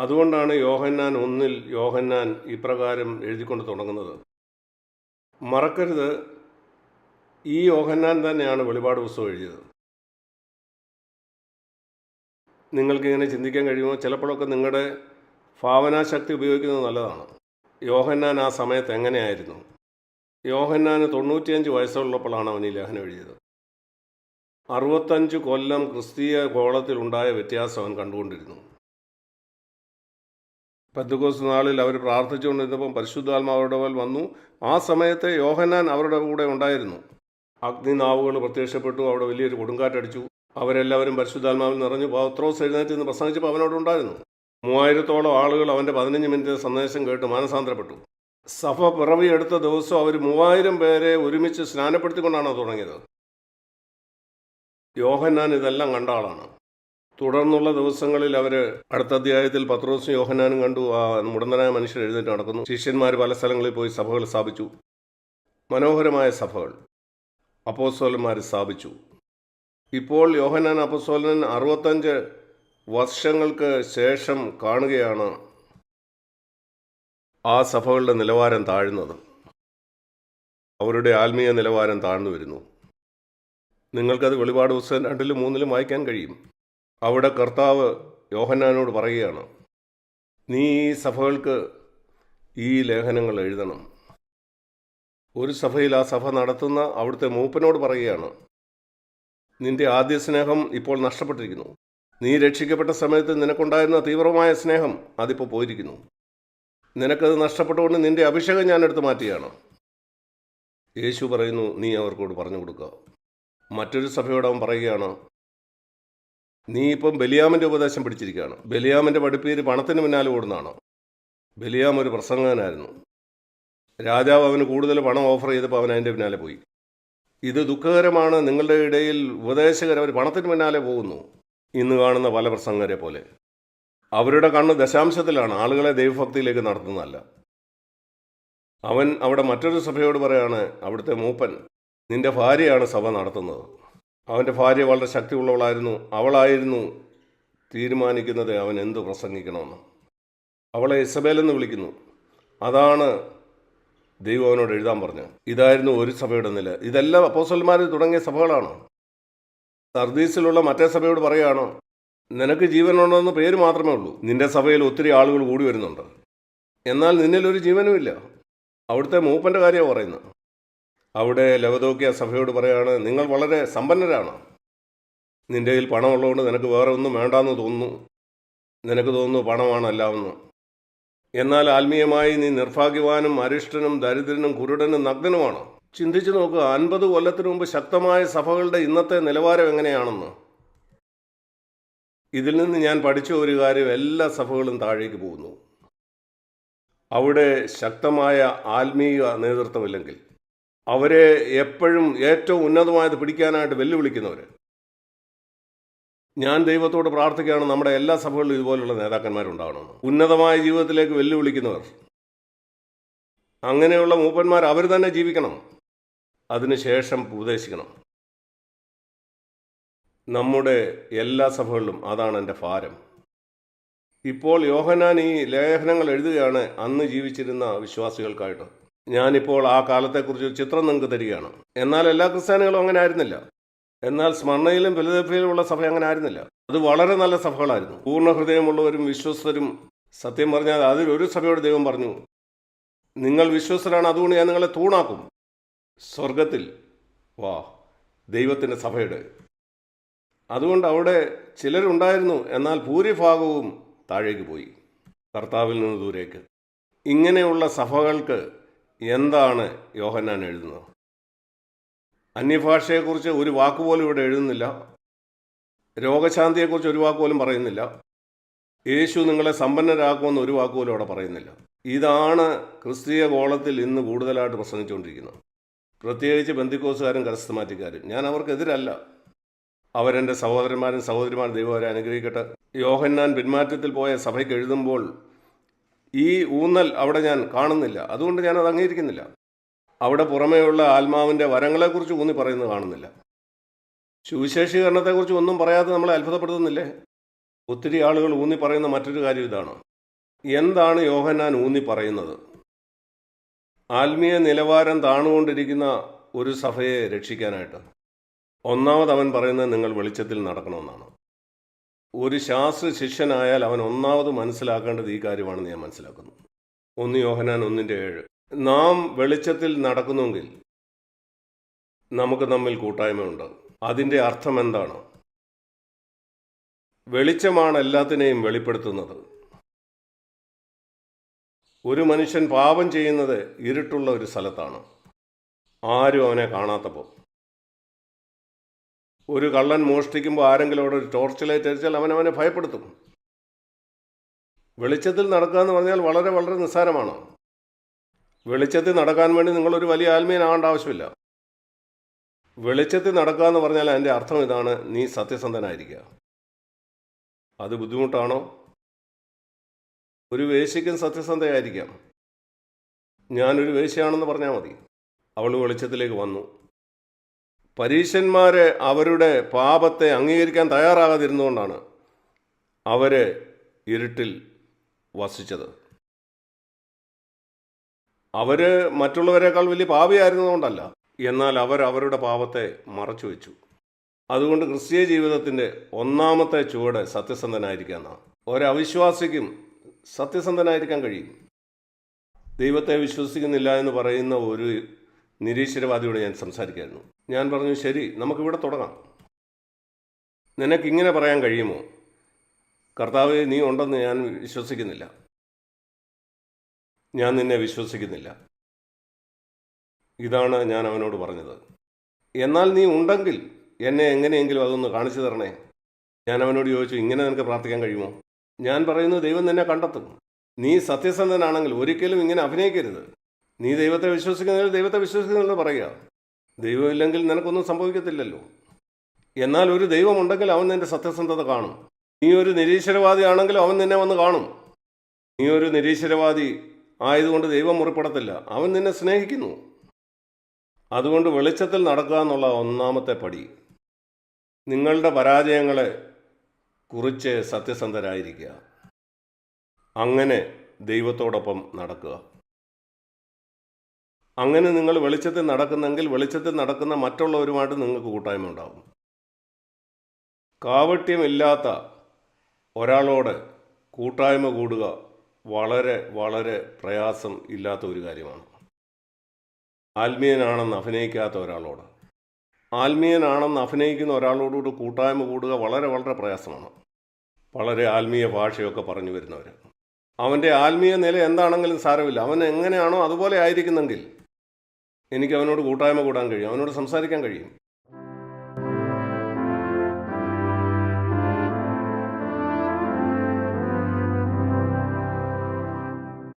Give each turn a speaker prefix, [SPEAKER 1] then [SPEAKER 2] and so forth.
[SPEAKER 1] അതുകൊണ്ടാണ് യോഹന്നാൻ ഒന്നിൽ യോഹന്നാൻ ഇപ്രകാരം എഴുതിക്കൊണ്ട് തുടങ്ങുന്നത്. മറക്കരുത് ഈ യോഹന്നാൻ തന്നെയാണ് വെളിപാട് പുസ്തകം എഴുതിയത്. നിങ്ങൾക്ക് നിങ്ങൾക്കിങ്ങനെ ചിന്തിക്കാൻ കഴിയുമോ? ചിലപ്പോഴൊക്കെ നിങ്ങളുടെ ഭാവനാശക്തി ഉപയോഗിക്കുന്നത് നല്ലതാണ്. യോഹന്നാൻ ആ സമയത്ത് എങ്ങനെയായിരുന്നു? യോഹന്നാന് തൊണ്ണൂറ്റിയഞ്ച് വയസ്സുള്ളപ്പോഴാണ് അവൻ ഈ ലേഖനം എഴുതിയത്. അറുപത്തഞ്ച് കൊല്ലം ക്രിസ്തീയ ഗോളത്തിലുണ്ടായ വ്യത്യാസം അവൻ കണ്ടുകൊണ്ടിരുന്നു. പത്തുകോസ് നാളിൽ അവർ പ്രാർത്ഥിച്ചുകൊണ്ടിരുന്നപ്പം പരിശുദ്ധാത്മാവരുടെ വന്നു. ആ സമയത്ത് യോഹന്നാൻ അവരുടെ കൂടെ ഉണ്ടായിരുന്നു. അഗ്നി അഗ്നിനാവുകൾ പ്രത്യക്ഷപ്പെട്ടു. അവിടെ വലിയൊരു കൊടുങ്കാറ്റടിച്ചു. അവരെല്ലാവരും പരിശുദ്ധാത്മാവിൽ നിറഞ്ഞു പത്രോസ് എഴുന്നേറ്റ് നിന്ന് പ്രസംഗിച്ചപ്പോൾ അവനോട് ഉണ്ടായിരുന്നു. മൂവായിരത്തോളം ആളുകൾ അവന്റെ പതിനഞ്ച് മിനിറ്റ് സന്ദേശം കേട്ട് മാനസാന്തരപ്പെട്ടു. സഭ പിറവിയെടുത്ത ദിവസം അവർ മൂവായിരം പേരെ ഒരുമിച്ച് സ്നാനപ്പെടുത്തിക്കൊണ്ടാണ് തുടങ്ങിയത്. യോഹന്നാൻ ഇതെല്ലാം കണ്ട ആളാണ്. തുടർന്നുള്ള ദിവസങ്ങളിൽ അവർ അടുത്ത അധ്യായത്തിൽ പത്രോസും യോഹനാനും കണ്ടു. ആ മുടന്തനായ മനുഷ്യർ എഴുന്നേറ്റ് നടക്കുന്നു. ശിഷ്യന്മാർ പല സ്ഥലങ്ങളിൽ പോയി സഭകൾ സ്ഥാപിച്ചു. മനോഹരമായ സഭകൾ അപ്പോസ്തോലന്മാർ സ്ഥാപിച്ചു. ഇപ്പോൾ യോഹനാൻ അപ്പോസ്തോലൻ അറുപത്തഞ്ച് വർഷങ്ങൾക്ക് ശേഷം കാണുകയാണ് ആ സഭകളുടെ നിലവാരം താഴ്ന്നത്. അവരുടെ ആത്മീയ നിലവാരം താഴ്ന്നു വരുന്നു. നിങ്ങൾക്കത് വെളിപാട് പുസ്തകം രണ്ടിലും മൂന്നിലും വായിക്കാൻ കഴിയും. അവിടെ കർത്താവ് യോഹന്നാനോട് പറയുകയാണ് നീ ഈ സഭകൾക്ക് ഈ ലേഖനങ്ങൾ എഴുതണം. ഒരു സഭയിൽ ആ സഭ നടത്തുന്ന അവിടുത്തെ മൂപ്പനോട് പറയുകയാണ് നിന്റെ ആദ്യ സ്നേഹം ഇപ്പോൾ നഷ്ടപ്പെട്ടിരിക്കുന്നു. നീ രക്ഷിക്കപ്പെട്ട സമയത്ത് നിനക്കുണ്ടായിരുന്ന തീവ്രമായ സ്നേഹം അതിപ്പോൾ പോയിരിക്കുന്നു. നിനക്കത് നഷ്ടപ്പെട്ടുകൊണ്ട് നിന്റെ അഭിഷേകം ഞാൻ എടുത്തു മാറ്റിയാണ് യേശു പറയുന്നു നീ അവർക്കോട് പറഞ്ഞു കൊടുക്കുക. മറ്റൊരു സഭയോട് അവൻ പറയുകയാണ് നീ ഇപ്പം ബലിയാമിന്റെ ഉപദേശം പിടിച്ചിരിക്കുകയാണ്. ബലിയാമിന്റെ പഠിപ്പേര് പണത്തിന് പിന്നാലെ ഓടുന്നതാണോ? ബലിയാം ഒരു പ്രസംഗകനായിരുന്നു. രാജാവ് അവന് കൂടുതൽ പണം ഓഫർ ചെയ്തപ്പോൾ അവൻ അതിന്റെ പിന്നാലെ പോയി. ഇത് ദുഃഖകരമാണ്. നിങ്ങളുടെ ഇടയിൽ ഉപദേശകർ അവർ പണത്തിന് പിന്നാലെ പോകുന്നു. ഇന്ന് കാണുന്ന പല പ്രസംഗരെ പോലെ. അവരുടെ കണ്ണ് ദശാംശത്തിലാണ്. ആളുകളെ ദൈവഭക്തിയിലേക്ക് നടത്തുന്നതല്ല. അവൻ അവിടെ മറ്റൊരു സഭയോട് പറയാണ് അവിടുത്തെ മൂപ്പൻ നിന്റെ ഭാര്യയാണ് സഭ നടത്തുന്നത്. അവന്റെ ഭാര്യ വളരെ ശക്തിയുള്ളവളായിരുന്നു. അവളായിരുന്നു തീരുമാനിക്കുന്നത് അവൻ എന്ത് പ്രസംഗിക്കണമെന്ന്. അവളെ ഇസബേൽ എന്ന് വിളിക്കുന്നു. അതാണ് ദൈവം അവനോട് എഴുതാൻ പറഞ്ഞു ഇതായിരുന്നു ഒരു സഭയുടെ നില. ഇതെല്ലാം അപ്പോസൽമാർ തുടങ്ങിയ സഭകളാണ്. സർദീസിലുള്ള മറ്റേ സഭയോട് പറയുകയാണ് നിനക്ക് ജീവനുണ്ടെന്ന് പേര് മാത്രമേ ഉള്ളൂ. നിന്റെ സഭയിൽ ഒത്തിരി ആളുകൾ കൂടി വരുന്നുണ്ട്. എന്നാൽ നിന്നിലൊരു ജീവനുമില്ല. അവിടുത്തെ മൂപ്പന്റെ കാര്യമാണ് പറയുന്നത്. അവിടെ ലവദോക്യ സഭയോട് പറയുകയാണ് നിങ്ങൾ വളരെ സമ്പന്നരാണ്. നിന്റെ കയ്യിൽ പണമുള്ളതുകൊണ്ട് നിനക്ക് വേറെ ഒന്നും വേണ്ടാന്ന് തോന്നുന്നു. നിനക്ക് തോന്നുന്നു പണമാണ് എല്ലാമെന്ന്. എന്നാൽ ആത്മീയമായി നീ നിർഭാഗ്യവാനും അരിഷ്ടനും ദരിദ്രനും കുരുടനും നഗ്നനുമാണ്. ചിന്തിച്ചു നോക്കുക അൻപത് കൊല്ലത്തിനു മുമ്പ് ശക്തമായ സഭകളുടെ ഇന്നത്തെ നിലവാരം എങ്ങനെയാണെന്ന്. ഇതിൽ നിന്ന് ഞാൻ പഠിച്ച ഒരു കാര്യം എല്ലാ സഭകളും താഴേക്ക് പോകുന്നു. അവിടെ ശക്തമായ ആത്മീയ നേതൃത്വമില്ലെങ്കിൽ അവരെ എപ്പോഴും ഏറ്റവും ഉന്നതമായത് പിടിക്കാനായിട്ട് വെല്ലുവിളിക്കുന്നവർ ഞാൻ ദൈവത്തോട് പ്രാർത്ഥിക്കുകയാണ് നമ്മുടെ എല്ലാ സഭകളിലും ഇതുപോലുള്ള നേതാക്കന്മാരുണ്ടാകണമെന്ന് ഉന്നതമായ ജീവിതത്തിലേക്ക് വെല്ലുവിളിക്കുന്നവർ. അങ്ങനെയുള്ള മൂപ്പന്മാർ അവർ തന്നെ ജീവിക്കണം. അതിനുശേഷം ഉപദേശിക്കണം. നമ്മുടെ എല്ലാ സഭകളിലും അതാണ് എന്റെ ഭാരം. ഇപ്പോൾ യോഹനാൻ ഈ ലേഖനങ്ങൾ എഴുതുകയാണ് അന്ന് ജീവിച്ചിരുന്ന വിശ്വാസികൾക്കായിട്ട്. ഞാനിപ്പോൾ ആ കാലത്തെക്കുറിച്ച് ചിത്രം നിങ്ങൾക്ക് തരികയാണ്. എന്നാൽ എല്ലാ ക്രിസ്ത്യാനികളും അങ്ങനെ ആയിരുന്നില്ല. എന്നാൽ സ്മരണയിലും ഫിലദൽഫിയയിലുമുള്ള സഭ അങ്ങനെ ആയിരുന്നില്ല. അത് വളരെ നല്ല സഭകളായിരുന്നു. പൂർണ ഹൃദയമുള്ളവരും വിശ്വസ്തരും. സത്യം പറഞ്ഞാൽ അതിൽ ഒരു സഭയോട് ദൈവം പറഞ്ഞു നിങ്ങൾ വിശ്വസ്തരാണ് അതുകൊണ്ട് ഞാൻ നിങ്ങളെ തൂണാക്കും. സ്വർഗത്തിൽ വാ ദൈവത്തിന്റെ സഭയുടെ. അതുകൊണ്ട് അവിടെ ചിലരുണ്ടായിരുന്നു എന്നാൽ ഭൂരിഭാഗവും താഴേക്ക് പോയി. കർത്താവിൽ നിന്ന് ദൂരേക്ക്. ഇങ്ങനെയുള്ള സഭകൾക്ക് എന്താണ് യോഹന്നാൻ എഴുതുന്നത്? അന്യഭാഷയെക്കുറിച്ച് ഒരു വാക്കുപോലും ഇവിടെ എഴുതുന്നില്ല. രോഗശാന്തിയെക്കുറിച്ച് ഒരു വാക്കുപോലും പറയുന്നില്ല. യേശു നിങ്ങളെ സമ്പന്നരാക്കുമെന്ന് ഒരു വാക്കുപോലും അവിടെ പറയുന്നില്ല. ഇതാണ് ക്രിസ്തീയ ഗോളത്തിൽ ഇന്ന് കൂടുതലായിട്ട് പ്രസംഗിച്ചുകൊണ്ടിരിക്കുന്നത്. പ്രത്യേകിച്ച് ബന്ധുക്കോസുകാരും കരസ്ഥമാറ്റിക്കാരും. ഞാൻ അവർക്കെതിരല്ല. അവരെന്റെ സഹോദരന്മാരും സഹോദരിമാരും ദൈവം അവരെ അനുഗ്രഹിക്കട്ടെ. യോഹന്നാൻ പിന്മാറ്റത്തിൽ പോയ സഭയ്ക്ക് എഴുതുമ്പോൾ ഈ ഊന്നൽ അവിടെ ഞാൻ കാണുന്നില്ല. അതുകൊണ്ട് ഞാനത് അംഗീകരിക്കുന്നില്ല. അവിടെ പുറമേയുള്ള ആത്മാവിന്റെ വരങ്ങളെക്കുറിച്ച് ഊന്നി പറയുന്നത് കാണുന്നില്ല. സുവിശേഷീകരണത്തെക്കുറിച്ച് ഒന്നും പറയാതെ നമ്മളെ അത്ഭുതപ്പെടുത്തുന്നില്ലേ? ഒത്തിരി ആളുകൾ ഊന്നി പറയുന്ന മറ്റൊരു കാര്യം ഇതാണ്. എന്താണ് യോഹന്നാൻ ഊന്നി പറയുന്നത്? ആത്മീയ നിലവാരം താണുകൊണ്ടിരിക്കുന്ന ഒരു സഭയെ രക്ഷിക്കാനായിട്ട്. ഒന്നാമത് അവൻ പറയുന്നത് നിങ്ങൾ വെളിച്ചത്തിൽ നടക്കണമെന്നാണ്. ഒരു ശാസ്ത്ര ശിഷ്യനായാൽ അവൻ ഒന്നാമത് മനസ്സിലാക്കേണ്ടത് ഈ കാര്യമാണെന്ന് ഞാൻ മനസ്സിലാക്കുന്നു. ഒന്ന് യോഹനാൻ ഒന്നിന്റെ ഏഴ്. നാം വെളിച്ചത്തിൽ നടക്കുന്നുവെങ്കിൽ നമുക്ക് തമ്മിൽ കൂട്ടായ്മയുണ്ട് അതിന്റെ അർത്ഥം എന്താണ്? വെളിച്ചമാണ് എല്ലാത്തിനെയും വെളിപ്പെടുത്തുന്നത്. ഒരു മനുഷ്യൻ പാപം ചെയ്യുന്നത് ഇരുട്ടുള്ള ഒരു സ്ഥലത്താണ്. ആരും അവനെ കാണാത്തപ്പോൾ. ഒരു കള്ളൻ മോഷ്ടിക്കുമ്പോൾ ആരെങ്കിലും അവിടെ ഒരു ടോർച്ച് ലൈറ്റ് അടിച്ചാൽ അവൻ അവനെ ഭയപ്പെടുത്തും. വെളിച്ചത്തിൽ നടക്കുക എന്ന് പറഞ്ഞാൽ വളരെ വളരെ നിസ്സാരമാണ്. വെളിച്ചത്തിൽ നടക്കാൻ വേണ്ടി നിങ്ങളൊരു വലിയ ആത്മീയനാവേണ്ട ആവശ്യമില്ല. വെളിച്ചത്തിൽ നടക്കുക എന്ന് പറഞ്ഞാൽ അതിന്റെ അർത്ഥം ഇതാണ് നീ സത്യസന്ധനായിരിക്കുക. അത് ബുദ്ധിമുട്ടാണോ? ഒരു വേശ്യയ്ക്കും സത്യസന്ധയായിരിക്കാം. ഞാനൊരു വേശ്യയാണെന്ന് പറഞ്ഞാൽ മതി. അവൾ വെളിച്ചത്തിലേക്ക് വന്നു. പരീശന്മാരെ അവരുടെ പാപത്തെ അംഗീകരിക്കാൻ തയ്യാറാകാതിരുന്നുകൊണ്ടാണ് അവർ ഇരുട്ടിൽ വസിച്ചത്. അവർ മറ്റുള്ളവരെക്കാൾ വലിയ പാപിയായിരുന്നതുകൊണ്ടല്ല എന്നാൽ അവർ അവരുടെ പാപത്തെ മറച്ചു വെച്ചു. അതുകൊണ്ട് ക്രിസ്തീയ ജീവിതത്തിന്റെ ഒന്നാമത്തെ ചുവട് സത്യസന്ധനായിരിക്കുക എന്നാണ് ഒരവിശ്വാസിക്കും സത്യസന്ധനായിരിക്കാൻ കഴിയും. ദൈവത്തെ വിശ്വസിക്കുന്നില്ല എന്ന് പറയുന്ന ഒരു നിരീശ്വരവാദിയോട് ഞാൻ സംസാരിക്കായിരുന്നു. ഞാൻ പറഞ്ഞു ശരി നമുക്കിവിടെ തുടങ്ങാം. നിനക്കിങ്ങനെ പറയാൻ കഴിയുമോ? കർത്താവ് നീ ഉണ്ടെന്ന് ഞാൻ വിശ്വസിക്കുന്നില്ല. ഞാൻ നിന്നെ വിശ്വസിക്കുന്നില്ല. ഇതാണ് ഞാൻ അവനോട് പറഞ്ഞത്. എന്നാൽ നീ ഉണ്ടെങ്കിൽ എന്നെ എങ്ങനെയെങ്കിലും അതൊന്ന് കാണിച്ചു തരണേ. ഞാൻ അവനോട് ചോദിച്ചു ഇങ്ങനെ നിനക്ക് പ്രാർത്ഥിക്കാൻ കഴിയുമോ? ഞാൻ പറയുന്നു ദൈവം നിന്നെ കണ്ടെത്തും. നീ സത്യസന്ധനാണെങ്കിൽ ഒരിക്കലും ഇങ്ങനെ അഭിനയിക്കരുത്. നീ ദൈവത്തെ വിശ്വസിക്കുന്നതിൽ ദൈവത്തെ വിശ്വസിക്കുന്നില്ല പറയുക. ദൈവമില്ലെങ്കിൽ നിനക്കൊന്നും സംഭവിക്കത്തില്ലല്ലോ. എന്നാൽ ഒരു ദൈവമുണ്ടെങ്കിൽ അവൻ നിന്റെ സത്യസന്ധത കാണും. നീ ഒരു നിരീശ്വരവാദി ആണെങ്കിൽ അവൻ നിന്നെ വന്ന് കാണും. നീ ഒരു നിരീശ്വരവാദി ആയതുകൊണ്ട് ദൈവം മുറിപ്പെടത്തില്ല. അവൻ നിന്നെ സ്നേഹിക്കുന്നു. അതുകൊണ്ട് വെളിച്ചത്തിൽ നടക്കുക എന്നുള്ള ഒന്നാമത്തെ പടി. നിങ്ങളുടെ പരാജയങ്ങളെ കുറിച്ച് സത്യസന്ധരായിരിക്കുക. അങ്ങനെ ദൈവത്തോടൊപ്പം നടക്കുക. അങ്ങനെ നിങ്ങൾ വെളിച്ചത്തിൽ നടക്കുന്നെങ്കിൽ വെളിച്ചത്തിൽ നടക്കുന്ന മറ്റുള്ളവരുമായിട്ട് നിങ്ങൾക്ക് കൂട്ടായ്മ ഉണ്ടാകും. കാവട്യമില്ലാത്ത ഒരാളോട് കൂട്ടായ്മ കൂടുക വളരെ വളരെ പ്രയാസം ഇല്ലാത്ത ഒരു കാര്യമാണ്. ആത്മീയനാണെന്ന് അഭിനയിക്കാത്ത ഒരാളോട്. ആത്മീയനാണെന്ന് അഭിനയിക്കുന്ന ഒരാളോടുകൂടി കൂട്ടായ്മ കൂടുക വളരെ വളരെ പ്രയാസമാണ്. വളരെ ആത്മീയ ഭാഷയൊക്കെ പറഞ്ഞു വരുന്നവർ അവന്റെ ആത്മീയ നില എന്താണെങ്കിലും സാരമില്ല. അവൻ എങ്ങനെയാണോ അതുപോലെ ആയിരിക്കുന്നെങ്കിൽ എനിക്ക് അവനോട് കൂട്ടായ്മ കൂടാൻ കഴിയും അവനോട് സംസാരിക്കാൻ കഴിയും.